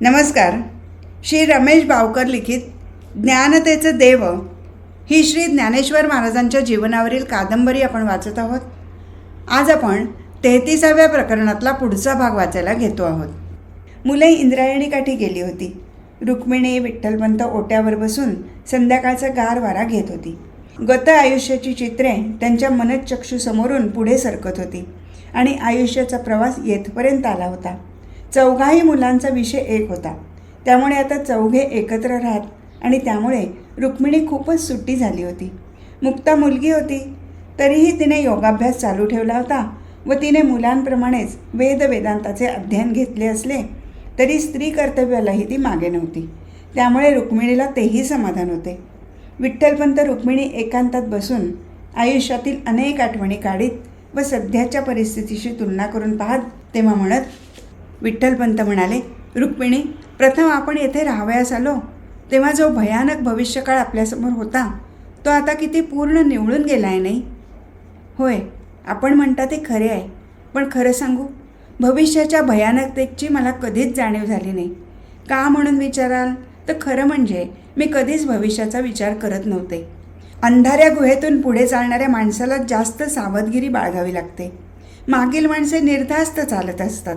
नमस्कार. श्री रमेश भावकर लिखित ज्ञानतेचं देव ही श्री ज्ञानेश्वर महाराजांच्या जीवनावरील कादंबरी आपण वाचत आहोत. आज आपण तेहतीसाव्या प्रकरणातला पुढचा भाग वाचायला घेतो आहोत. मुले इंद्रायणीकाठी गेली होती. रुक्मिणी विठ्ठलपंत ओट्यावर बसून संध्याकाळचा गार वारा घेत होती. गत आयुष्याची चित्रे त्यांच्या मनचक्षूसमोरून पुढे सरकत होती आणि आयुष्याचा प्रवास येथपर्यंत आला होता. चौघाही मुलांचा विषय एक होता. त्यामुळे आता चौघे एकत्र राहत आणि त्यामुळे रुक्मिणी खूपच सुट्टी झाली होती. मुक्ता मुलगी होती. तरीही तिने योगाभ्यास चालू ठेवला होता व तिने मुलांप्रमाणेच वेद वेदांताचे अध्ययन घेतले असले तरी स्त्री कर्तव्यालाही ती मागे नव्हती. त्यामुळे रुक्मिणीला तेही समाधान होते. विठ्ठलपंत रुक्मिणी एकांतात बसून आयुष्यातील अनेक आठवणी काढीत व सध्याच्या परिस्थितीशी तुलना करून पाहत तेव्हा म्हणत विठ्ठलपंत म्हणाले रुक्मिणी प्रथम आपण येथे राहावयास आलो. तेव्हा जो भयानक भविष्यकाळ आपल्यासमोर होता तो आता किती पूर्ण निवळून गेला आहे नाही? होय आपण म्हणता ते खरे आहे. पण खरं सांगू भविष्याच्या भयानकतेची मला कधीच जाणीव झाली नाही. का म्हणून विचाराल? तर खरं म्हणजे मी कधीच भविष्याचा विचार करत नव्हते. अंधाऱ्या गुहेतून पुढे चालणाऱ्या माणसाला जास्त सावधगिरी बाळगावी लागते. मागील माणसे निर्धास्त चालत असतात.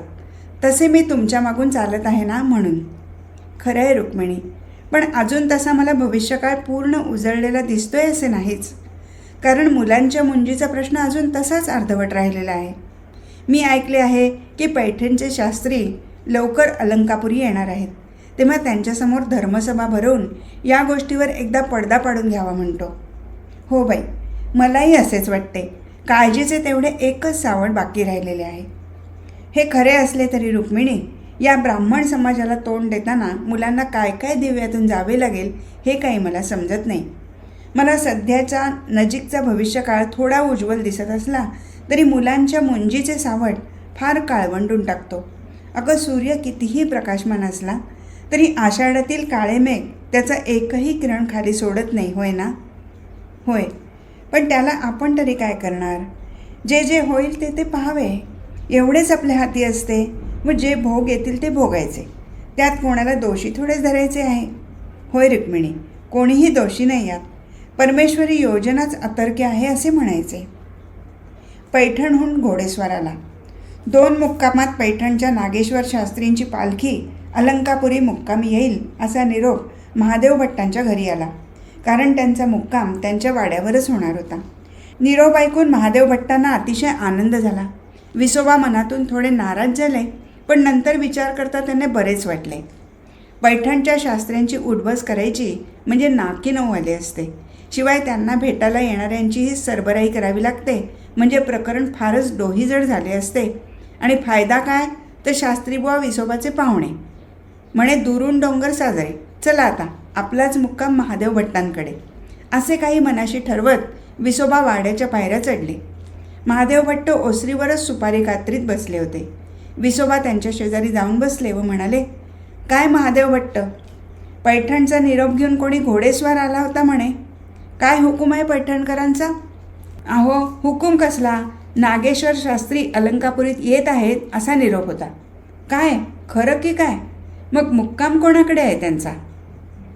तसे मी तुमच्या मागून चालत आहे ना म्हणून. खरं आहे रुक्मिणी पण अजून तसा मला भविष्यकाळ पूर्ण उजळलेला दिसतोय असे नाहीच. कारण मुलांच्या मुंजीचा प्रश्न अजून तसाच अर्धवट राहिलेला आहे. मी ऐकले आहे की पैठणचे शास्त्री लवकर अलंकापुरी येणार आहेत. तेव्हा त्यांच्यासमोर धर्मसभा भरवून या गोष्टीवर एकदा पडदा पाडून घ्यावा म्हणतो. हो बाई मलाही असेच वाटते. काळजीचे तेवढे एकच सावड बाकी राहिलेले आहे. हे खरे असले तरी रुक्मिणी या ब्राह्मण समाजाला तोंड देताना मुलांना काय काय दिव्यातून जावे लागेल हे काही मला समजत नाही. मला सध्याचा नजीकचा भविष्यकाळ थोडा उज्ज्वल दिसत असला तरी मुलांच्या मुंजीचे सावट फार काळवंडून टाकतो. अगं सूर्य कितीही प्रकाशमान असला तरी आषाढातील काळे मेघ त्याचा एकही किरण खाली सोडत नाही होय ना? होय. पण त्याला आपण तरी काय करणार? जे जे होईल ते ते पाहावे. एवढेच आपल्या हाती असते. व जे भोग येतील ते भोगायचे. त्यात कोणाला दोषी थोडेच धरायचे आहे. होय रुक्मिणी कोणीही दोषी नाही यात परमेश्वरी योजनाच अतर्क्य आहे असे म्हणायचे. पैठणहून घोडेस्वाराला. दोन मुक्कामात पैठणच्या नागेश्वर शास्त्रींची पालखी अलंकापुरी मुक्कामी येईल असा निरोप महादेव भट्टांच्या घरी आला. कारण त्यांचा मुक्काम त्यांच्या वाड्यावरच होणार होता. निरोप ऐकून महादेव भट्टांना अतिशय आनंद झाला. विसोबा मनातून थोडे नाराज झाले पण नंतर विचार करता त्यांना बरेच वाटले. पैठणच्या शास्त्र्यांची उठबस करायची म्हणजे नाकी नऊ आले असते. शिवाय त्यांना भेटायला येणाऱ्यांचीही सरबराई करावी लागते म्हणजे प्रकरण फारच डोहीजड झाले असते. आणि फायदा काय? तर शास्त्रीबुवा विसोबाचे पाहुणे. म्हणे दुरून डोंगर साजरे. चला आता आपलाच मुक्काम महादेव भट्टांकडे. असे काही मनाशी ठरवत विसोबा वाड्याच्या पायऱ्या चढले. महादेव भट्ट ओसरीवरच सुपारी कात्रीत बसले होते. विसोबा त्यांच्या शेजारी जाऊन बसले व म्हणाले काय महादेव भट्ट? पैठणचा निरोप घेऊन कोणी घोडेस्वार आला होता म्हणे? काय हुकूम आहे पैठणकरांचा? अहो हुकूम कसला? नागेश्वर शास्त्री अलंकापुरीत येत आहेत असा निरोप होता. काय? खरं की काय? मग मुक्काम कोणाकडे आहे त्यांचा?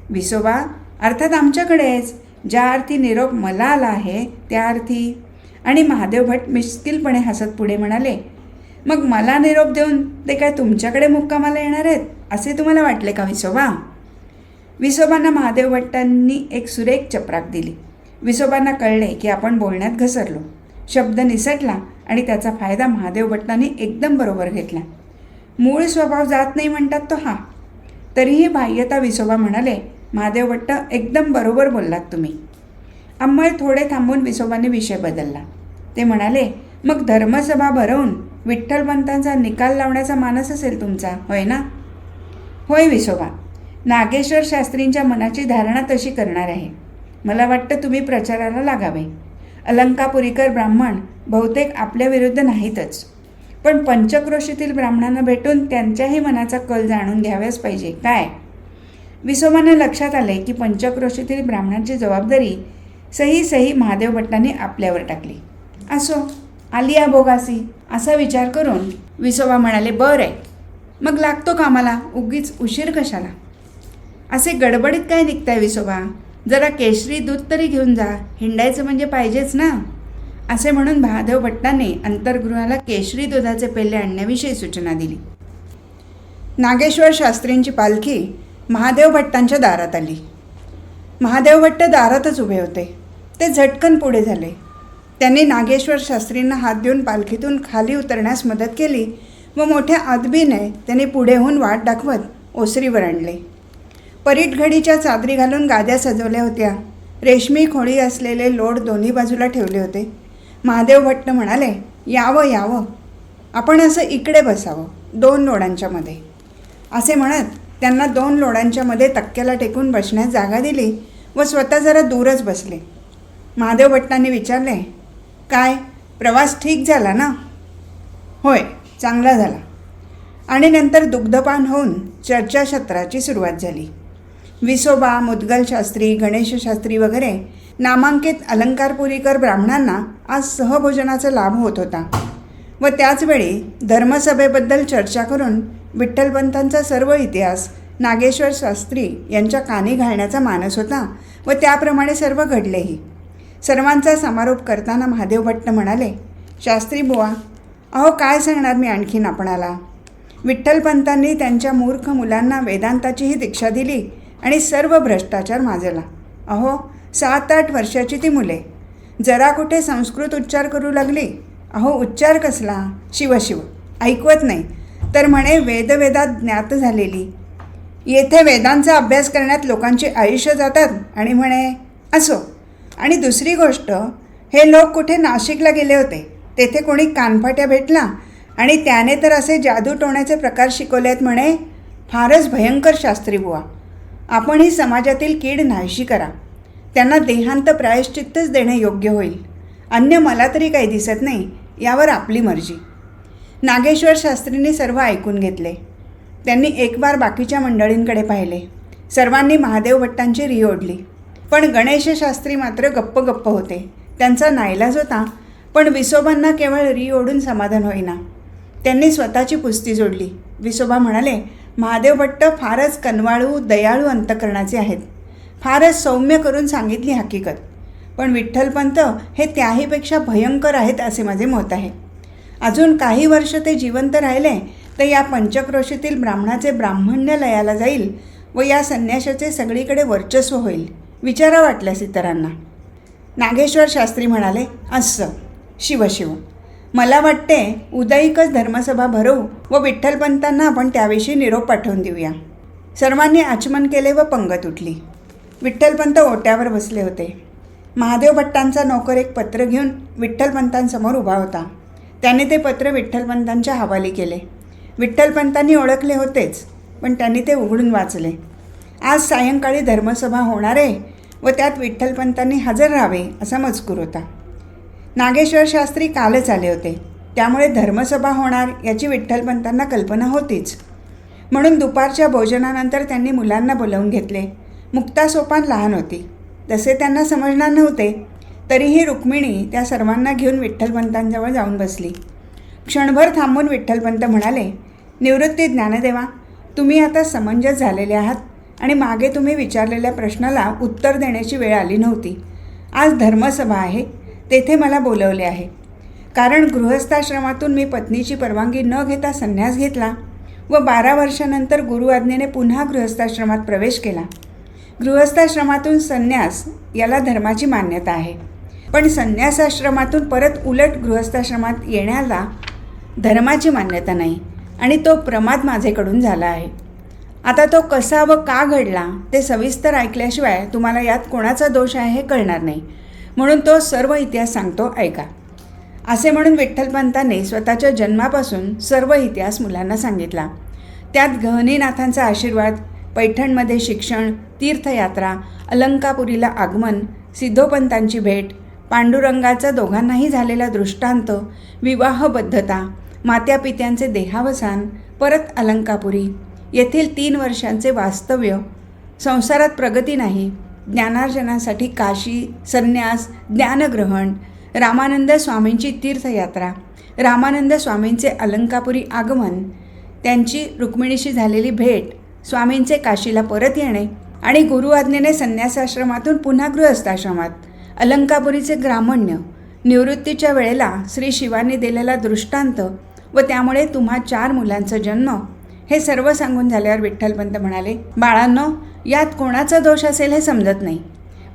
विसोबा अर्थात आमच्याकडेच ज्या अर्थी निरोप मला आला आहे त्या अर्थी आणि महादेव भट मिश्किलपणे हसत पुढे म्हणाले मग मला निरोप देऊन ते काय तुमच्याकडे मुक्कामाला येणार आहेत असे तुम्हाला वाटले का विसोबा? विसोबांना महादेव भट्टांनी एक सुरेख चपराक दिली. विसोबांना कळले की आपण बोलण्यात घसरलो. शब्द निसटला आणि त्याचा फायदा महादेव भट्टांनी एकदम बरोबर घेतला. मूळ स्वभाव जात नाही म्हणतात तो हा. तरीही बाह्यता विसोबा म्हणाले महादेव भट्ट एकदम बरोबर बोललात तुम्ही. अंमळ थोडे थांबून विसोबाने विषय बदलला. ते म्हणाले मग धर्मसभा भरवून विठ्ठलपंतांचा निकाल लावण्याचा मानस असेल तुमचा होय ना? होय विसोबा नागेश्वर शास्त्रींच्या मनाची धारणा तशी करणार आहे. मला वाटतं तुम्ही प्रचाराला लागावे. अलंकापुरीकर ब्राह्मण बहुतेक आपल्या विरुद्ध नाहीतच. पण पंचक्रोशीतील ब्राह्मणांना भेटून त्यांच्याही मनाचा कल जाणून घ्याव्याच पाहिजे. काय? विसोबांना लक्षात आले की पंचक्रोशीतील ब्राह्मणांची जबाबदारी सही सही महादेव भट्टांनी आपल्यावर टाकली. असो आली या बोगासी असा विचार करून विसोबा म्हणाले बरं आहे. मग लागतो कामाला उगीच उशीर कशाला? असे गडबडीत काय निघताय विसोबा? जरा केशरी दूध तरी घेऊन जा हिंडायचं म्हणजे पाहिजेच ना? असे म्हणून महादेव भट्टांनी अंतर्गृहाला केशरी दुधाचे पेल्ले आणण्याविषयी सूचना दिली. नागेश्वर शास्त्रींची पालखी महादेव भट्टांच्या दारात आली. महादेव भट्ट दारातच उभे होते. ते झटकन पुढे झाले. त्यांनी नागेश्वर शास्त्रींना हात देऊन पालखीतून खाली उतरण्यास मदत केली व मोठ्या अदबीने त्यांनी पुढे होऊन वाट दाखवत ओसरीवर आणले. परीटघडीच्या चादरी घालून गाद्या सजवल्या होत्या. रेशमी खोळी असलेले लोड दोन्ही बाजूला ठेवले होते. महादेव भट्ट म्हणाले यावं यावं. आपण असं इकडे बसावं दोन लोडांच्या मध्ये. असे म्हणत त्यांना दोन लोडांच्या मध्ये तक्क्याला टेकून बसण्यास जागा दिली व स्वतः जरा दूरच बसले. महादेव भट्टांनी विचारले काय? प्रवास ठीक झाला ना? होय चांगला झाला. आणि नंतर दुग्धपान होऊन चर्चासत्राची सुरुवात झाली. विसोबा मुदगल शास्त्री गणेशशास्त्री वगैरे नामांकित अलंकारपुरीकर ब्राह्मणांना आज सहभोजनाचा लाभ होत होता व त्याचवेळी धर्मसभेबद्दल चर्चा करून विठ्ठलपंतांचा सर्व इतिहास नागेश्वर शास्त्री यांच्या कानी घालण्याचा मानस होता व त्याप्रमाणे सर्व घडलेही. सर्वांचा समारोप करताना महादेव भट्ट म्हणाले शास्त्री बुवा अहो काय सांगणार मी आणखीन आपणाला? विठ्ठलपंतांनी त्यांच्या मूर्ख मुलांना वेदांताचीही दीक्षा दिली आणि सर्व भ्रष्टाचार माजला. अहो सात आठ वर्षाची ती मुले. जरा कुठे संस्कृत उच्चार करू लागली? अहो उच्चार कसला? शिवशिव ऐकवत नाही. तर म्हणे वेदवेदात ज्ञात झालेली. येथे वेदांचा अभ्यास करण्यात लोकांचे आयुष्य जातात आणि म्हणे असो आणि दुसरी गोष्ट हे लोक कुठे नाशिकला गेले होते? तेथे कोणी कानफाट्या भेटला? आणि त्याने तर असे जादू टोण्याचे प्रकार शिकवले आहेत म्हणे फारच भयंकर शास्त्री बुवा. आपण ही समाजातील कीड नाहीशी करा. त्यांना देहांत प्रायश्चित्तच देणे योग्य होईल. अन्य मला तरी काही दिसत नाही यावर आपली मर्जी. नागेश्वर शास्त्रींनी सर्व ऐकून घेतले. त्यांनी एक बार बाकीच्या मंडळींकडे पाहिले. सर्वांनी महादेव भट्टांची रिओढली. पण गणेशशास्त्री मात्र गप्प गप्प होते. त्यांचा नाईलाज होता पण विसोबांना केवळ री ओढून समाधान होईना. त्यांनी स्वतःची पुस्ती जोडली. विसोबा म्हणाले महादेव भट्ट फारच कनवाळू दयाळू अंतकरणाचे आहेत. फारच सौम्य करून सांगितली हकीकत. पण विठ्ठलपंत हे त्याहीपेक्षा भयंकर आहेत असे माझे मत आहे. अजून काही वर्ष ते जिवंत राहिले तर या पंचक्रोशीतील ब्राह्मणाचे ब्राह्मण्य लयाला जाईल व या संन्याशाचे सगळीकडे वर्चस्व होईल. विचारा वाटल्यास इतरांना नागेश्वर शास्त्री म्हणाले असं शिवशिव मला वाटते उदयिकच धर्मसभा भरवू व विठ्ठलपंतांना आपण त्याविषयी निरोप पाठवून देऊया. सर्वांनी आचमन केले व पंगत उठली. विठ्ठलपंत ओट्यावर बसले होते. महादेव भट्टांचा नोकर एक पत्र घेऊन विठ्ठलपंतांसमोर उभा होता. त्याने ते पत्र विठ्ठलपंतांच्या हवाली केले. विठ्ठलपंतांनी ओळखले होतेच पण त्यांनी ते उघडून वाचले. आज सायंकाळी धर्मसभा होणार आहे व त्यात विठ्ठलपंतांनी हजर राहावे असा मजकूर होता. नागेश्वर शास्त्री कालच आले होते. त्यामुळे धर्मसभा होणार याची विठ्ठलपंतांना कल्पना होतीच. म्हणून दुपारच्या भोजनानंतर त्यांनी मुलांना बोलावून घेतले. मुक्ता सोपान लहान होती. तसे त्यांना समजणार नव्हते. तरीही रुक्मिणी त्या सर्वांना घेऊन विठ्ठलपंतांजवळ जाऊन बसली. क्षणभर थांबून विठ्ठलपंत म्हणाले निवृत्ती ज्ञानदेवा तुम्ही आता समंजस झालेले आहात. आणि मागे तुम्ही विचारलेल्या प्रश्नाला उत्तर देण्याची वेळ आली नव्हती. आज धर्मसभा आहे तेथे मला बोलवले आहे. कारण गृहस्थाश्रमातून मी पत्नीची परवानगी न घेता संन्यास घेतला व बारा वर्षानंतर गुरु आज्ञेने पुन्हा गृहस्थाश्रमात प्रवेश केला. गृहस्थाश्रमातून संन्यास याला धर्माची मान्यता आहे. पण संन्यासाश्रमातून परत उलट गृहस्थाश्रमात येण्याला धर्माची मान्यता नाही आणि तो प्रमाद माझेकडून झाला आहे. आता तो कसा व का घडला ते सविस्तर ऐकल्याशिवाय तुम्हाला यात कोणाचा दोष आहे हे कळणार नाही. म्हणून तो सर्व इतिहास सांगतो ऐका. असे म्हणून विठ्ठलपंतांनी स्वतःच्या जन्मापासून सर्व इतिहास मुलांना सांगितला. त्यात गहनीनाथांचा आशीर्वाद पैठणमध्ये शिक्षण तीर्थयात्रा अलंकापुरीला आगमन सिद्धोपंतांची भेट पांडुरंगाचा दोघांनाही झालेला दृष्टांत विवाहबद्धता मात्यापित्यांचे देहावसान परत अलंकापुरी येथील तीन वर्षांचे वास्तव्य संसारात प्रगती नाही ज्ञानार्जनासाठी काशी संन्यास ज्ञानग्रहण रामानंद स्वामींची तीर्थयात्रा रामानंद स्वामींचे अलंकापुरी आगमन त्यांची रुक्मिणीशी झालेली भेट स्वामींचे काशीला परत येणे आणि गुरु आज्ञेने संन्यासाश्रमातून पुन्हा गृहस्थाश्रमात अलंकापुरीचे ग्रामण्य निवृत्तीच्या वेळेला श्री शिवांनी दिलेला दृष्टांत व त्यामुळे तुम्हा चार मुलांचा जन्म हे सर्व सांगून झाल्यावर विठ्ठलपंत म्हणाले बाळांनो यात कोणाचा दोष असेल हे समजत नाही.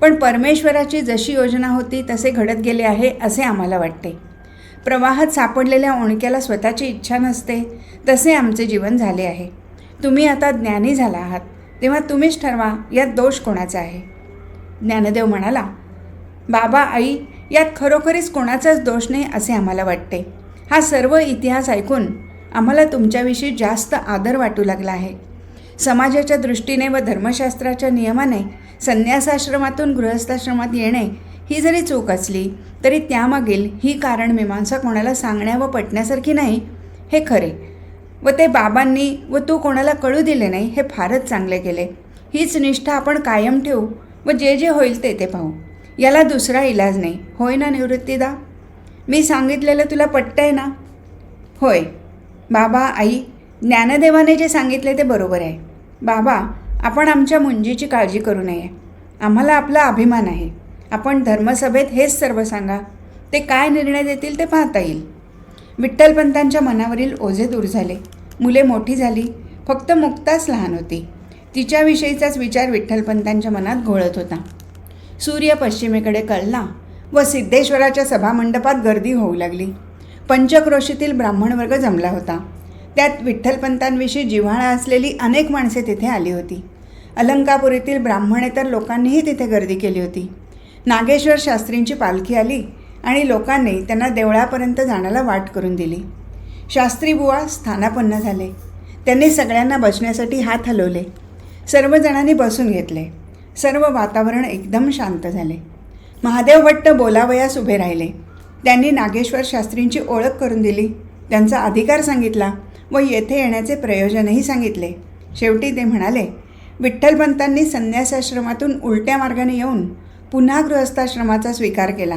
पण परमेश्वराची जशी योजना होती तसे घडत गेले आहे असे आम्हाला वाटते. प्रवाहात सापडलेल्या ओणक्याला स्वतःची इच्छा नसते तसे आमचे जीवन झाले आहे. तुम्ही आता ज्ञानी झाला आहात. तेव्हा तुम्हीच ठरवा यात दोष कोणाचा आहे. ज्ञानदेव म्हणाला बाबा आई यात खरोखरीच कोणाचाच दोष नाही असे आम्हाला वाटते. हा सर्व इतिहास ऐकून आम्हाला तुमच्याविषयी जास्त आदर वाटू लागला आहे. समाजाच्या दृष्टीने व धर्मशास्त्राच्या नियमाने संन्यासाश्रमातून गृहस्थाश्रमात येणे ही जरी चूक असली तरी त्यामागील ही कारण मीमांसा कोणाला सांगण्या व पटण्यासारखी नाही हे खरे. व ते बाबांनी व तू कोणाला कळू दिले नाही हे फारच चांगले केले. हीच निष्ठा आपण कायम ठेवू व जे जे होईल ते ते पाहू. याला दुसरा इलाज नाही. होय ना निवृत्तीदा? मी सांगितलेलं तुला पटतंय ना? होय. बाबा आई ज्ञानदेवाने जे सांगितले ते बरोबर आहे. बाबा आपण आमच्या मुंजीची काळजी करू नये. आम्हाला आपला अभिमान आहे. आपण धर्मसभेत हेच सर्व सांगा. ते काय निर्णय देतील ते पाहता येईल. विठ्ठलपंतांच्या मनावरील ओझे दूर झाले. मुले मोठी झाली. फक्त मुक्ताच लहान होती. तिच्याविषयीचाच विचार विठ्ठलपंतांच्या मनात घोळत होता. सूर्य पश्चिमेकडे कळला व सिद्धेश्वराच्या सभामंडपात गर्दी होऊ लागली. पंचक्रोशीतील ब्राह्मण वर्ग जमला होता. त्यात विठ्ठलपंतांविषयी जिव्हाळा असलेली अनेक माणसे तिथे आली होती. अलंकापुरीतील ब्राह्मणेतर लोकांनीही तिथे गर्दी केली होती. नागेश्वर शास्त्रींची पालखी आली आणि लोकांनी त्यांना देवळापर्यंत जाण्याला वाट करून दिली. शास्त्री बुवा स्थानापन्न झाले. त्यांनी सगळ्यांना बसण्यासाठी हात हलवले. सर्वजणांनी बसून घेतले. सर्व वातावरण एकदम शांत झाले. महादेव भट्ट बोलावयास उभे राहिले. त्यांनी नागेश्वर शास्त्रींची ओळख करून दिली. त्यांचा अधिकार सांगितला व येथे येण्याचे प्रयोजनही सांगितले. शेवटी ते म्हणाले विठ्ठलपंतांनी संन्यासाश्रमातून उलट्या मार्गाने येऊन पुन्हा गृहस्थाश्रमाचा स्वीकार केला.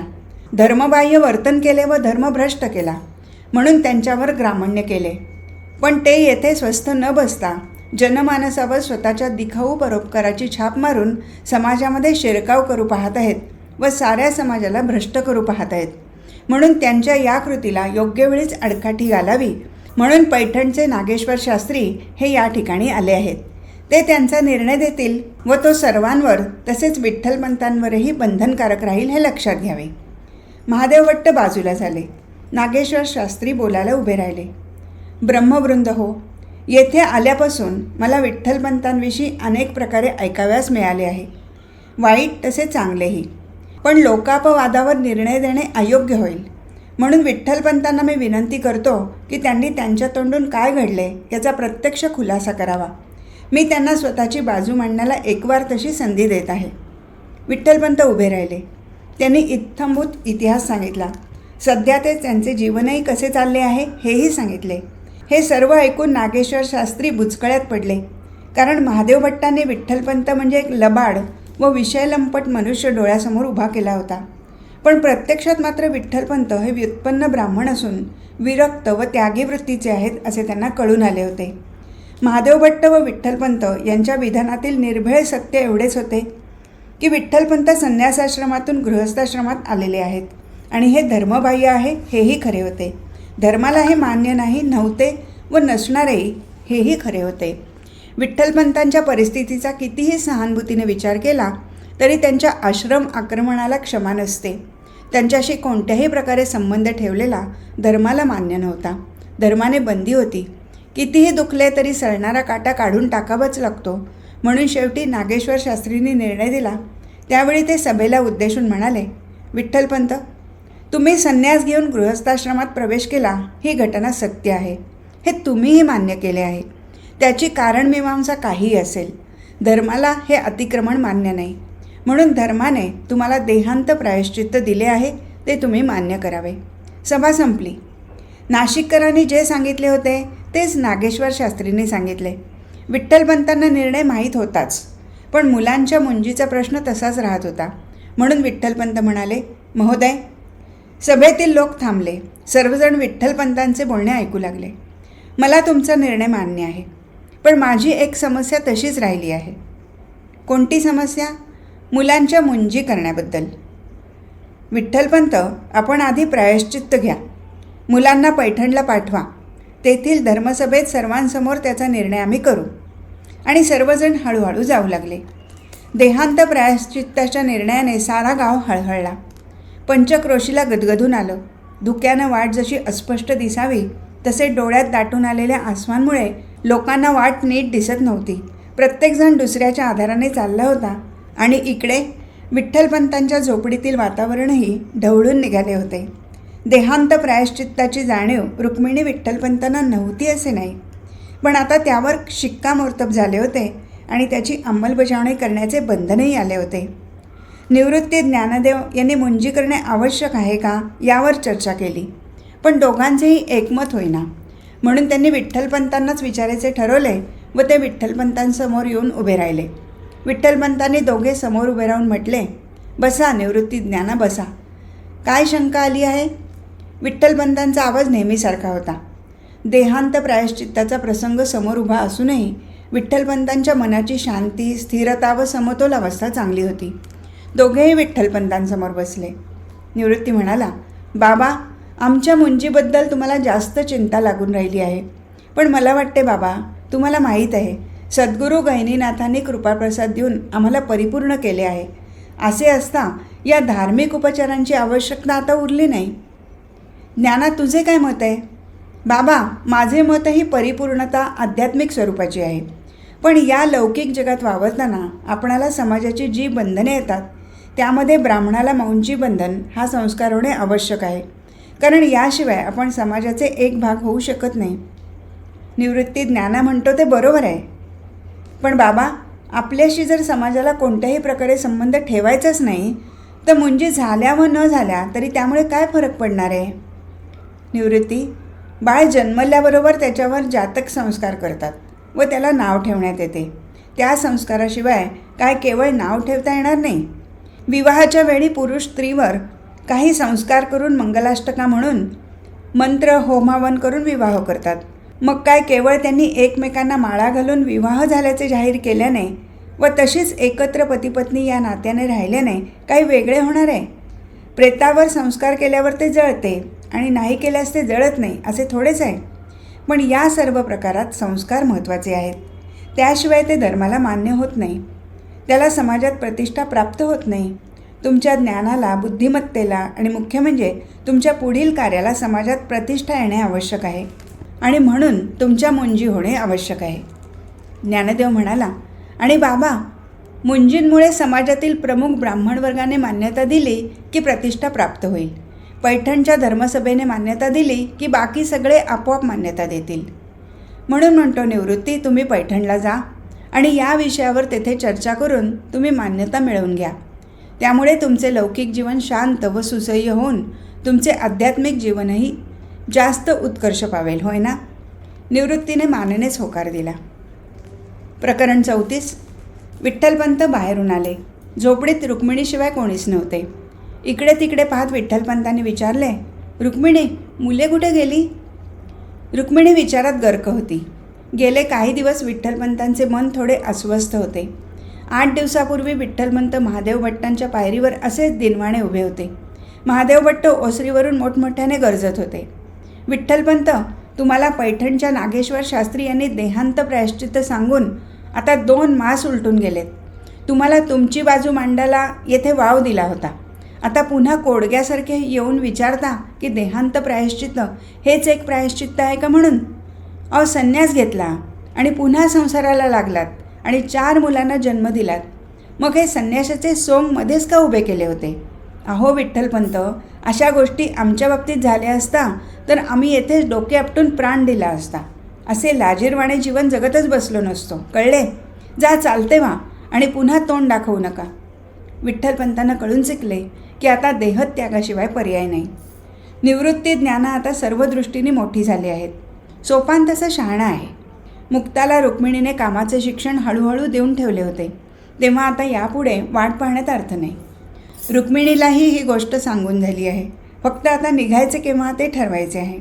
धर्मबाह्य वर्तन केले व धर्मभ्रष्ट केला. म्हणून त्यांच्यावर ग्रामण्य केले. पण ते येथे स्वस्थ न बसता जनमानसावर स्वतःच्या दिखाऊ परोपकाराची छाप मारून समाजामध्ये शिरकाव करू पाहत आहेत व साऱ्या समाजाला भ्रष्ट करू पाहत आहेत. म्हणून त्यांच्या या कृतीला योग्य वेळीच अडकाठी घालावी. म्हणून पैठणचे नागेश्वर शास्त्री हे या ठिकाणी आले आहेत. ते त्यांचा निर्णय देतील व तो सर्वांवर तसेच विठ्ठलपंतांवरही बंधनकारक राहील हे लक्षात घ्यावे. महादेव भट्ट बाजूला झाले. नागेश्वर शास्त्री बोलायला उभे राहिले. ब्रह्मवृंद हो येथे आल्यापासून मला विठ्ठलपंतांविषयी अनेक प्रकारे ऐकाव्यास मिळाले आहे. वाईट तसे चांगलेही. पण लोकापवादावर निर्णय देणे अयोग्य होईल. म्हणून विठ्ठलपंतांना मी विनंती करतो की त्यांनी त्यांच्या तोंडून काय घडले याचा प्रत्यक्ष खुलासा करावा. मी त्यांना स्वतःची बाजू मांडण्याला एकवार तशी संधी देत आहे. विठ्ठलपंत उभे राहिले. त्यांनी इत्थंभूत इतिहास सांगितला. सध्या ते त्यांचे जीवनही कसे चालले आहे हेही सांगितले. हे सर्व ऐकून नागेश्वर शास्त्री बुचकळ्यात पडले. कारण महादेव भट्टांनी विठ्ठलपंत म्हणजे एक लबाड व विषयलंपट मनुष्य डोळ्यासमोर उभा केला होता. पण प्रत्यक्षात मात्र विठ्ठलपंत हे व्युत्पन्न ब्राह्मण असून विरक्त व त्यागी वृत्तीचे आहेत असे त्यांना कळून आले होते. महादेव भट्ट व विठ्ठलपंत यांच्या विधानातील निर्भय सत्य एवढेच होते की विठ्ठलपंत संन्यासाश्रमातून गृहस्थाश्रमात आलेले आहेत आणि हे धर्मबाह्य आहे हेही खरे होते. धर्माला हे मान्य नाही नव्हते व नसणारेही हेही खरे होते. विठ्ठलपंतांच्या परिस्थितीचा कितीही सहानुभूतीने विचार केला तरी त्यांच्या आश्रम आक्रमणाला क्षमा नसते. त्यांच्याशी कोणत्याही प्रकारे संबंध ठेवलेला धर्माला मान्य नव्हता. धर्माने बंदी होती. कितीही दुखले तरी सळणारा काटा काढून टाकावाच लागतो. म्हणून शेवटी नागेश्वर शास्त्रींनी निर्णय दिला. त्यावेळी ते सभेला उद्देशून म्हणाले विठ्ठलपंत तुम्ही संन्यास घेऊन गृहस्थाश्रमात प्रवेश केला. ही घटना सत्य आहे. हे तुम्हीही मान्य केले आहे. त्याची कारणमीमांसा काहीही असेल. धर्माला हे अतिक्रमण मान्य नाही. म्हणून धर्माने तुम्हाला देहांत प्रायश्चित्त दिले आहे ते तुम्ही मान्य करावे. सभा संपली. नाशिककरांनी जे सांगितले होते तेच नागेश्वर शास्त्रींनी सांगितले. विठ्ठलपंतांना निर्णय माहीत होताच. पण मुलांच्या मुंजीचा प्रश्न तसाच राहत होता. म्हणून विठ्ठलपंत म्हणाले महोदय सभेतील लोक थांबले. सर्वजण विठ्ठलपंतांचे बोलणे ऐकू लागले. मला तुमचा निर्णय मान्य आहे. पण माझी एक समस्या तशीच राहिली आहे. कोणती समस्या? मुलांच्या मुंजी करण्याबद्दल. विठ्ठलपंत आपण आधी प्रायश्चित्त घ्या. मुलांना पैठणला पाठवा. तेथील धर्मसभेत सर्वांसमोर त्याचा निर्णय आम्ही करू. आणि सर्वजण हळूहळू जाऊ लागले. देहांत प्रायश्चित्ताच्या निर्णयाने सारा गाव हळहळला. पंचक्रोशीला गदगदून आलं. धुक्यानं वाट जशी अस्पष्ट दिसावी तसे डोळ्यात दाटून आलेल्या आसमानमुळे लोकांना वाट नीट दिसत नव्हती. प्रत्येकजण दुसऱ्याच्या आधाराने चालला होता आणि इकडे विठ्ठलपंतांच्या झोपडीतील वातावरणही ढवळून निघाले होते. देहांत प्रायश्चित्ताची जाणीव रुक्मिणी विठ्ठलपंतांना नव्हती असे नाही. पण आता त्यावर शिक्कामोर्तब झाले होते आणि त्याची अंमलबजावणी करण्याचे बंधनही आले होते. निवृत्ती ज्ञानदेव यांनी मुंजी करणे आवश्यक आहे का यावर चर्चा केली. पण दोघांचेही एकमत होईना. म्हणून त्यांनी विठ्ठलपंतांनाच विचारायचे ठरवले व ते विठ्ठलपंतांसमोर येऊन उभे राहिले. विठ्ठलपंतांनी दोघे समोर उभे राहून म्हटले बसा निवृत्ती ज्ञाना बसा. काय शंका आली आहे? विठ्ठलपंतांचा आवाज नेहमीसारखा होता. देहांत प्रायश्चित्ताचा प्रसंग समोर उभा असूनही विठ्ठलपंतांच्या मनाची शांती स्थिरता व समतोल अवस्था चांगली होती. दोघेही विठ्ठलपंतांसमोर बसले. निवृत्ती म्हणाला बाबा आमच्या मुंजीबद्दल तुम्हाला जास्त चिंता लागून राहिली आहे. पण मला वाटते बाबा तुम्हाला माहीत आहे सद्गुरू गहिनीनाथांनी कृपाप्रसाद देऊन आम्हाला परिपूर्ण केले आहे. असे असता या धार्मिक उपचारांची आवश्यकता आता उरली नाही. ज्ञाना तुझे काय मत आहे? बाबा माझे मत ही परिपूर्णता आध्यात्मिक स्वरूपाची आहे. पण या लौकिक जगात वावरताना आपणाला समाजाची जी बंधने येतात त्यामध्ये ब्राह्मणाला मौंची बंधन हा संस्कार होणे आवश्यक आहे. कारण याशिवाय आपण समाजाचे एक भाग होऊ शकत नाही. निवृत्ती ज्ञाना म्हणतो ते बरोबर आहे. पण बाबा आपल्याशी जर समाजाला कोणत्याही प्रकारे संबंध ठेवायचाच नाही तर म्हणजे झाल्या व न झाल्या तरी त्यामुळे काय फरक पडणार आहे? निवृत्ती बाळ जन्मल्याबरोबर त्याच्यावर जातक संस्कार करतात व त्याला नाव ठेवण्यात येते. त्या संस्काराशिवाय काय केवळ नाव ठेवता येणार नाही? विवाहाच्या वेळी पुरुष स्त्रीवर काही संस्कार करून मंगलाष्टका म्हणून मंत्र होमावन करून विवाह करतात. मग काय केवळ त्यांनी एकमेकांना माळा घालून विवाह झाल्याचे जाहीर केल्याने व तशीच एकत्र पतीपत्नी या नात्याने राहिल्याने काही वेगळे होणार आहे? प्रेतावर संस्कार केल्यावर ते जळते आणि नाही केल्यास ते जळत नाही असे थोडेच आहे. पण या सर्व प्रकारात संस्कार महत्त्वाचे आहेत. त्याशिवाय ते धर्माला मान्य होत नाही. त्याला समाजात प्रतिष्ठा प्राप्त होत नाही. तुमच्या ज्ञानाला बुद्धिमत्तेला आणि मुख्य म्हणजे तुमच्या पुढील कार्याला समाजात प्रतिष्ठा येणे आवश्यक आहे आणि म्हणून तुमच्या मुंजी होणे आवश्यक आहे. ज्ञानदेव म्हणाला आणि बाबा मुंजींमुळे समाजातील प्रमुख ब्राह्मण वर्गाने मान्यता दिली की प्रतिष्ठा प्राप्त होईल. पैठणच्या धर्मसभेने मान्यता दिली की बाकी सगळे आपोआप मान्यता देतील. म्हणून म्हणतो निवृत्ती तुम्ही पैठणला जा आणि या विषयावर तेथे चर्चा करून तुम्ही मान्यता मिळवून घ्या. त्यामुळे तुमचे लौकिक जीवन शांत व सुसह्य होऊन तुमचे आध्यात्मिक जीवनही जास्त उत्कर्ष पावेल होय ना? निवृत्तीने मानेनेच होकार दिला. प्रकरण चौतीस. विठ्ठलपंत बाहेरून आले. झोपडीत रुक्मिणीशिवाय कोणीच नव्हते. इकडे तिकडे पाहत विठ्ठलपंतांनी विचारले रुक्मिणी मुले कुठे गेली? रुक्मिणी विचारात गर्क होती. गेले काही दिवस विठ्ठलपंतांचे मन थोडे अस्वस्थ होते. आठ दिवसापूर्वी विठ्ठलमंत महादेव भट्टांच्या पायरीवर असेच दिनवाणे उभे होते. महादेव भट्ट ओसरीवरून मोठमोठ्याने गरजत होते. विठ्ठलपंत तुम्हाला पैठणच्या नागेश्वर शास्त्री यांनी देहांत प्रायश्चित्त सांगून आता दोन मास उलटून गेलेत. तुम्हाला तुमची बाजू मांडायला येथे वाव दिला होता. आता पुन्हा कोडग्यासारखे येऊन विचारता की देहांत प्रायश्चित्त हेच एक प्रायश्चित्त आहे का म्हणून? अहो संन्यास घेतला आणि पुन्हा संसाराला लागलात. आणि चार मुलांना जन्म दिलात. मग हे संन्याशाचे सोंग मध्येच का उभे केले होते? अहो विठ्ठलपंत अशा गोष्टी आमच्या बाबतीत झाल्या असता तर आम्ही येथेच डोके आपटून प्राण दिला असता. असे लाजीरवाणे जीवन जगतच बसलो नसतो कळले? जा चालते व्हा आणि पुन्हा तोंड दाखवू नका. विठ्ठलपंतांना कळून शिकले की आता देहत्यागाशिवाय पर्याय नाही. निवृत्ती ज्ञाना आता सर्व दृष्टीने मोठी झाली आहेत. सोपान तसा शहाणा आहे. मुक्ताला रुक्मिणीने कामाचे शिक्षण हळूहळू देऊन ठेवले होते. तेव्हा आता यापुढे वाट पाहण्यात अर्थ नाही. रुक्मिणीलाही ही गोष्ट सांगून झाली आहे. फक्त आता निघायचे केव्हा ते ठरवायचे आहे.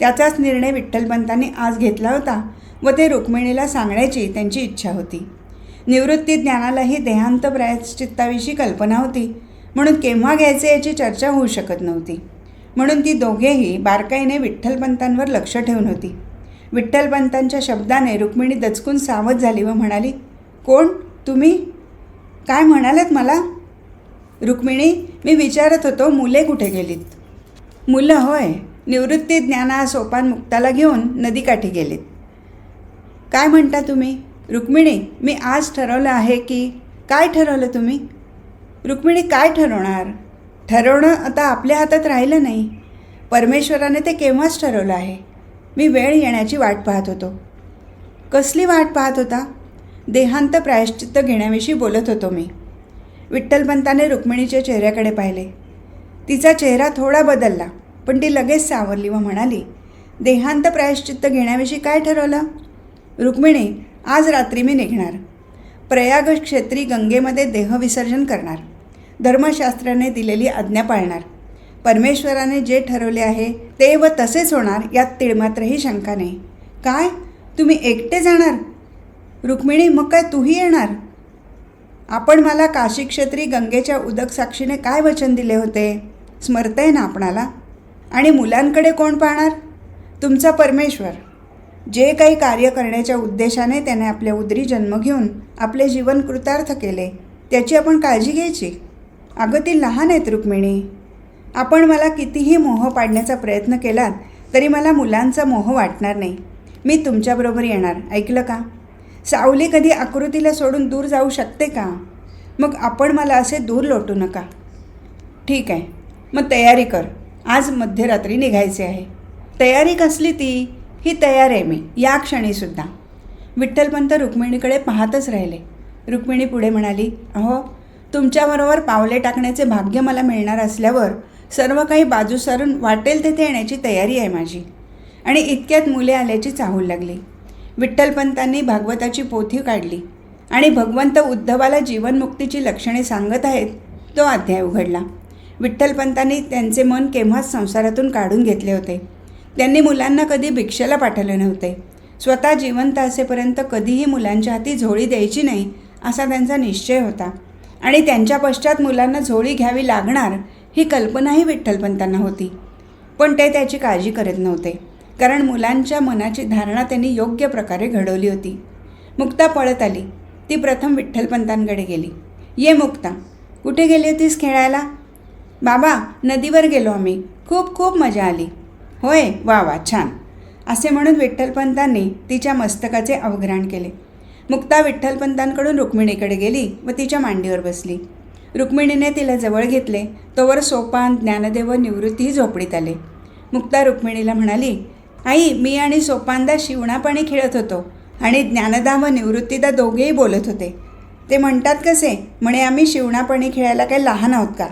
त्याचाच निर्णय विठ्ठलपंतांनी आज घेतला होता व ते रुक्मिणीला सांगण्याची त्यांची इच्छा होती. निवृत्ती ज्ञानालाही देहांत प्रायश्चित्ताविषयी कल्पना होती. म्हणून केव्हा घ्यायचे याची चर्चा होऊ शकत नव्हती. म्हणून ती दोघेही बारकाईने विठ्ठलपंतांवर लक्ष ठेवून होती. विठ्ठलपंतांच्या शब्दाने रुक्मिणी दचकून सावध झाली व म्हणाली कोण? तुम्ही? काय म्हणालात मला? रुक्मिणी मी विचारत होतो मुले कुठे गेलीत? मुलं होय. निवृत्ती ज्ञाना सोपान मुक्ताला घेऊन नदीकाठी गेलीत. काय म्हणता तुम्ही? रुक्मिणी मी आज ठरवलं आहे की काय ठरवलं तुम्ही? रुक्मिणी काय ठरवणार? ठरवणं आता आपल्या हातात राहिलं नाही. परमेश्वराने ते केव्हाच ठरवलं आहे? मी वेळ येण्याची वाट पाहत होतो. कसली वाट पाहत होता? देहांत प्रायश्चित्त घेण्याविषयी बोलत होतो मी. विठ्ठलपंताने रुक्मिणीच्या चेहऱ्याकडे पाहिले. तिचा चेहरा थोडा बदलला पण ती लगेच सावरली व म्हणाली देहांत प्रायश्चित्त घेण्याविषयी काय ठरवलं? रुक्मिणी आज रात्री मी निघणार. प्रयाग क्षेत्री गंगेमध्ये देहविसर्जन करणार. धर्मशास्त्राने दिलेली आज्ञा पाळणार. परमेश्वराने जे ठरवले आहे ते व तसेच होणार यात तिळमात्रही शंका नाही. काय? तुम्ही एकटे जाणार? रुक्मिणी मग काय तूही येणार? आपण मला काशी क्षेत्री गंगेच्या उदक साक्षीने काय वचन दिले होते? स्मरतंय ना आपणाला? आणि मुलांकडे कोण पाहणार? तुमचा परमेश्वर. जे काही कार्य करण्याच्या उद्देशाने त्याने आपल्या उदरी जन्म घेऊन आपले जीवन कृतार्थ केले त्याची आपण काळजी घ्यायची? अगं ती लहान आहेत रुक्मिणी. आपण मला कितीही मोह पाडण्याचा प्रयत्न केलात तरी मला मुलांचा मोह वाटणार नाही. मी तुमच्याबरोबर येणार ऐकलं का? सावली कधी आकृतीला सोडून दूर जाऊ शकते का? मग आपण मला असे दूर लोटू नका. ठीक आहे मग तयारी कर. आज मध्यरात्री निघायचे आहे. तयारी कसली ती? ही तयार आहे मी या क्षणीसुद्धा विठ्ठलपंत रुक्मिणीकडे पाहतच राहिले. रुक्मिणी पुढे म्हणाली अहो तुमच्याबरोबर पावले टाकण्याचे भाग्य मला मिळणार असल्यावर सर्व काही बाजू सारून वाटेल तेथे येण्याची तयारी आहे माझी. आणि इतक्यात मुले आल्याची चाहूल लागली. विठ्ठलपंतांनी भागवताची पोथी काढली. आणि भगवंत उद्धवाला जीवनमुक्तीची लक्षणे सांगत आहेत तो अध्याय उघडला. विठ्ठलपंतांनी त्यांचे मन केव्हाच संसारातून काढून घेतले होते. त्यांनी मुलांना कधी भिक्षेला पाठवले नव्हते. स्वतः जिवंत असेपर्यंत कधीही मुलांच्या हाती झोळी द्यायची नाही असा त्यांचा निश्चय होता. आणि त्यांच्या पश्चात मुलांना झोळी घ्यावी लागणार ही कल्पनाही विठ्ठलपंतांना होती. पण ते त्याची काळजी करत नव्हते. कारण मुलांच्या मनाची धारणा त्यांनी योग्य प्रकारे घडवली होती. मुक्ता पळत आली. ती प्रथम विठ्ठलपंतांकडे गेली. ये मुक्ता कुठे गेली होतीस खेळायला? बाबा नदीवर गेलो आम्ही. खूप खूप मजा आली. होय वा वा छान. असे म्हणून विठ्ठलपंतांनी तिच्या मस्तकाचे अवग्रहण केले. मुक्ता विठ्ठलपंतांकडून रुक्मिणीकडे गेली व तिच्या मांडीवर बसली. रुक्मिणीने तिला जवळ घेतले. तोवर सोपान ज्ञानदेव निवृत्तीही झोपडीत आले. मुक्ता रुक्मिणीला म्हणाली आई मी आणि सोपानदा शिवणापाणी खेळत होतो आणि ज्ञानदा व निवृत्तीदा दोघेही बोलत होते. ते म्हणतात कसे? म्हणे आम्ही शिवणापाणी खेळायला काही लहान आहोत का?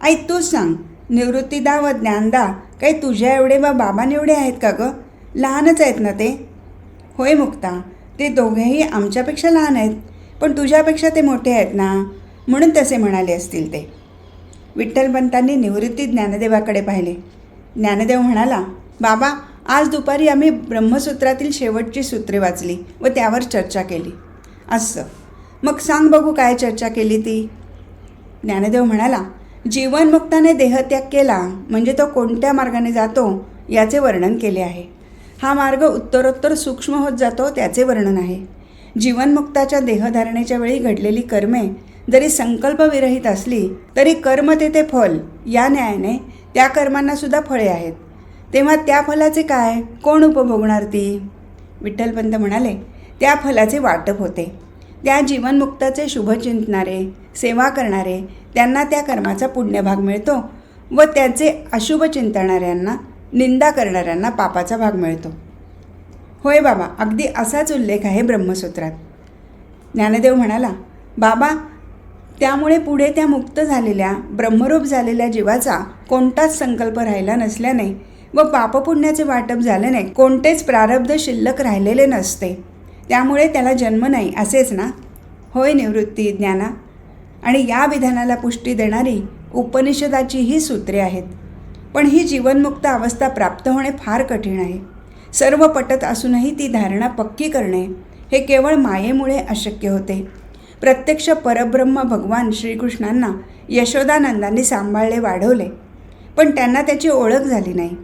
आई तूच सांग निवृत्तीदा व ज्ञानदा काही तुझ्या एवढे व बाबां एवढे आहेत का गं? लहानच आहेत ना ते? होय मुक्ता ते दोघेही आमच्यापेक्षा लहान आहेत. पण तुझ्यापेक्षा ते मोठे आहेत ना? म्हणून तसे म्हणाले असतील ते. विठ्ठलपंतांनी निवृत्ती ज्ञानदेवाकडे पाहिले. ज्ञानदेव म्हणाला बाबा आज दुपारी आम्ही ब्रह्मसूत्रातील शेवटची सूत्रे वाचली व त्यावर चर्चा केली. असं मग सांग बघू काय चर्चा केली ती. ज्ञानदेव म्हणाला जीवनमुक्ताने देहत्याग केला म्हणजे तो कोणत्या मार्गाने जातो याचे वर्णन केले आहे. हा मार्ग उत्तरोत्तर सूक्ष्म होत जातो त्याचे वर्णन आहे. जीवनमुक्ताच्या देहधारणेच्या वेळी घडलेली कर्मे जरी संकल्पविरहित असली तरी कर्म तेथे फल. या न्यायाने त्या कर्मांना सुद्धा फळे आहेत. तेव्हा त्या फलाचे काय? कोण उपभोगणार ती? विठ्ठलपंत म्हणाले त्या फलाचे वाटप होते. त्या जीवनमुक्ताचे शुभ चिंतणारे सेवा करणारे त्यांना त्या कर्माचा पुण्यभाग मिळतो व त्याचे अशुभ चिंतणाऱ्यांना निंदा करणाऱ्यांना पापाचा भाग मिळतो. होय बाबा अगदी असाच उल्लेख आहे ब्रह्मसूत्रात. ज्ञानदेव म्हणाला बाबा त्यामुळे पुढे त्या मुक्त झालेल्या ब्रह्मरूप झालेल्या जीवाचा कोणताच संकल्प राहिला नसल्याने व पापपुण्याचे वाटप झाल्याने कोणतेच प्रारब्ध शिल्लक राहिलेले नसते. त्यामुळे त्याला जन्म नाही असेच ना? होय निवृत्ती ज्ञाना. आणि या विधानाला पुष्टी देणारी उपनिषदाची ही सूत्रे आहेत. पण ही जीवनमुक्त अवस्था प्राप्त होणे फार कठीण आहे. सर्व पटत असूनही ती धारणा पक्की करणे हे केवळ मायेमुळे अशक्य होते. प्रत्यक्ष परब्रह्म भगवान श्रीकृष्णांना यशोदानंदांनी सांभाळले वाढवले. पण त्यांना त्याची ओळख झाली नाही.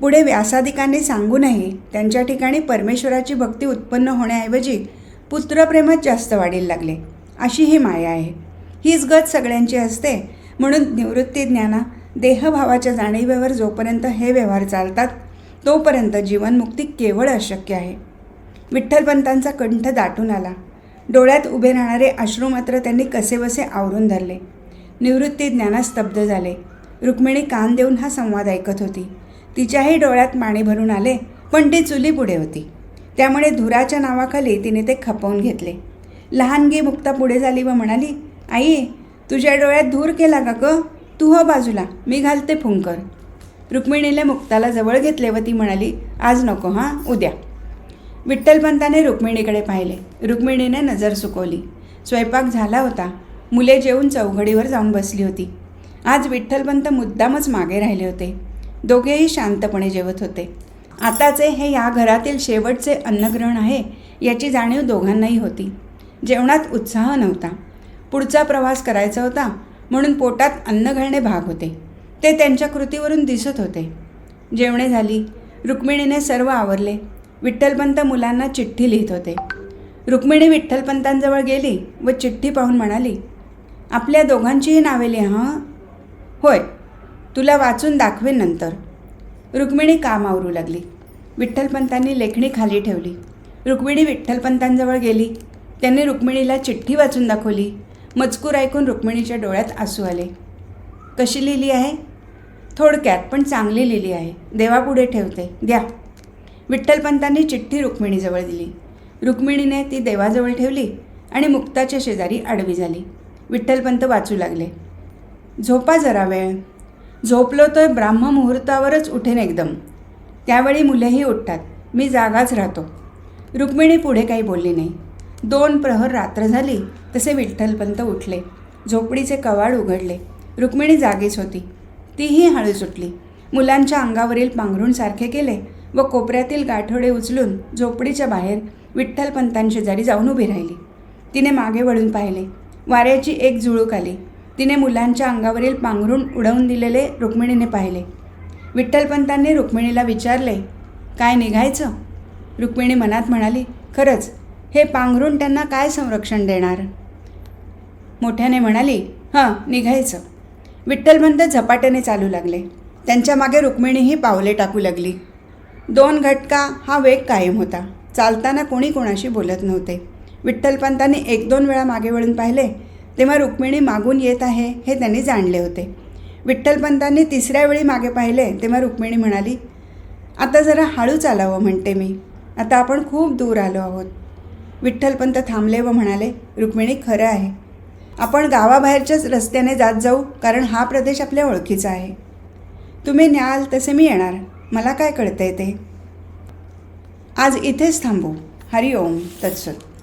पुढे व्यासादिकांनी सांगूनही त्यांच्या ठिकाणी परमेश्वराची भक्ती उत्पन्न होण्याऐवजी पुत्रप्रेमच जास्त वाढीला लागले अशी ही माया आहे. हीच गत सगळ्यांची असते. म्हणून निवृत्ती ज्ञाना देहभावाच्या जाणीवेवर जोपर्यंत हे व्यवहार चालतात तोपर्यंत जीवनमुक्ती केवळ अशक्य आहे. विठ्ठलपंतांचा कंठ दाटून आला. डोळ्यात उभे राहणारे अश्रू मात्र त्यांनी कसेबसे आवरून धरले. निवृत्ती ज्ञानात स्तब्ध झाले. रुक्मिणी कान देऊन हा संवाद ऐकत होती. तिच्याही डोळ्यात पाणी भरून आले पण ती चुली पुढे होती. त्यामुळे धुराच्या नावाखाली तिने ते खपवून घेतले. लहानगी मुक्ता पुढे झाली व म्हणाली आई तुझ्या डोळ्यात धूर केला का ग? तू हो बाजूला मी घालते फुंकर. रुक्मिणीने मुक्ताला जवळ घेतले व ती म्हणाली आज नको हां उद्या. विठ्ठलपंताने रुक्मिणीकडे पाहिले. रुक्मिणीने नजर सुकवली. स्वयंपाक झाला होता. मुले जेवून चौघडीवर जाऊन बसली होती. आज विठ्ठलपंत मुद्दामच मागे राहिले होते. दोघेही शांतपणे जेवत होते. आताचे हे या घरातील शेवटचे अन्नग्रहण आहे याची जाणीव दोघांनाही होती. जेवणात उत्साह नव्हता. पुढचा प्रवास करायचा होता म्हणून पोटात अन्न घालणे भाग होते. ते त्यांच्या कृतीवरून दिसत होते. जेवणे झाली. रुक्मिणीने सर्व आवरले. विठ्ठलपंत मुलांना चिठ्ठी लिहित होते. रुक्मिणी विठ्ठलपंतांजवळ गेली व चिठ्ठी पाहून म्हणाली आपल्या दोघांचीही नावे लिहा हां? होय तुला वाचून दाखवेन नंतर. रुक्मिणी काम आवरू लागली. विठ्ठलपंतांनी लेखणी खाली ठेवली. रुक्मिणी विठ्ठलपंतांजवळ गेली. त्यांनी रुक्मिणीला चिठ्ठी वाचून दाखवली. मजकूर ऐकून रुक्मिणीच्या डोळ्यात आसू आले. कशी लिहिली आहे? थोडक्यात पण चांगली लिहिली आहे. देवापुढे ठेवते. द्या. विठ्ठलपंतांनी चिठ्ठी रुक्मिणीजवळ दिली. रुक्मिणीने ती देवाजवळ ठेवली आणि मुक्ताच्या शेजारी आडवी झाली. विठ्ठलपंत वाचू लागले. झोपा जरा वेळ. झोपलो तर ब्राह्ममुहूर्तावरच उठेन एकदम. त्यावेळी मुलेही उठतात. मी जागाच राहतो. रुक्मिणी पुढे काही बोलली नाही. दोन प्रहर रात्र झाली तसे विठ्ठलपंत उठले. झोपडीचे कवाड उघडले. रुक्मिणी जागीच होती. तीही हळू सुटली. मुलांच्या अंगावरील पांघरूणसारखे केले. व कोपऱ्यातील गाठोडे उचलून झोपडीच्या बाहेर विठ्ठलपंतांशेजारी जाऊन उभी राहिली. तिने मागे वळून पाहिले. वाऱ्याची एक जुळूक आली. तिने मुलांच्या अंगावरील पांघरूण उडवून दिलेले रुक्मिणीने पाहिले. विठ्ठलपंतांनी रुक्मिणीला विचारले काय निघायचं? रुक्मिणी मनात म्हणाली खरंच हे पांघरून त्यांना काय संरक्षण देणार? मोठ्याने म्हणाली हां निघायचं. विठ्ठलपंत झपाट्याने चालू लागले. त्यांच्या मागे रुक्मिणीही पावले टाकू लागली. दोन घटका हा वेग कायम होता. चालताना कोणी कोणाशी बोलत नव्हते. विठ्ठलपंतांनी एक दोन वेळा मागे वळून पाहिले तेव्हा रुक्मिणी मागून येत आहे हे त्यांनी जाणले होते. विठ्ठलपंतांनी तिसऱ्या वेळी मागे पाहिले तेव्हा रुक्मिणी म्हणाली आता जरा हळू चालावं म्हणते मी. आता आपण खूप दूर आलो आहोत. विठ्ठलपंत थांबले व म्हणाले रुक्मिणी खरं आहे. आपण गावाबाहेरच्याच रस्त्याने जात जाऊ कारण हा प्रदेश आपल्या ओळखीचा आहे. तुम्ही न्याल तसे मी येणार. मला काय कळतंय ते? आज इथेच थांबू. हरिओम तत्सत.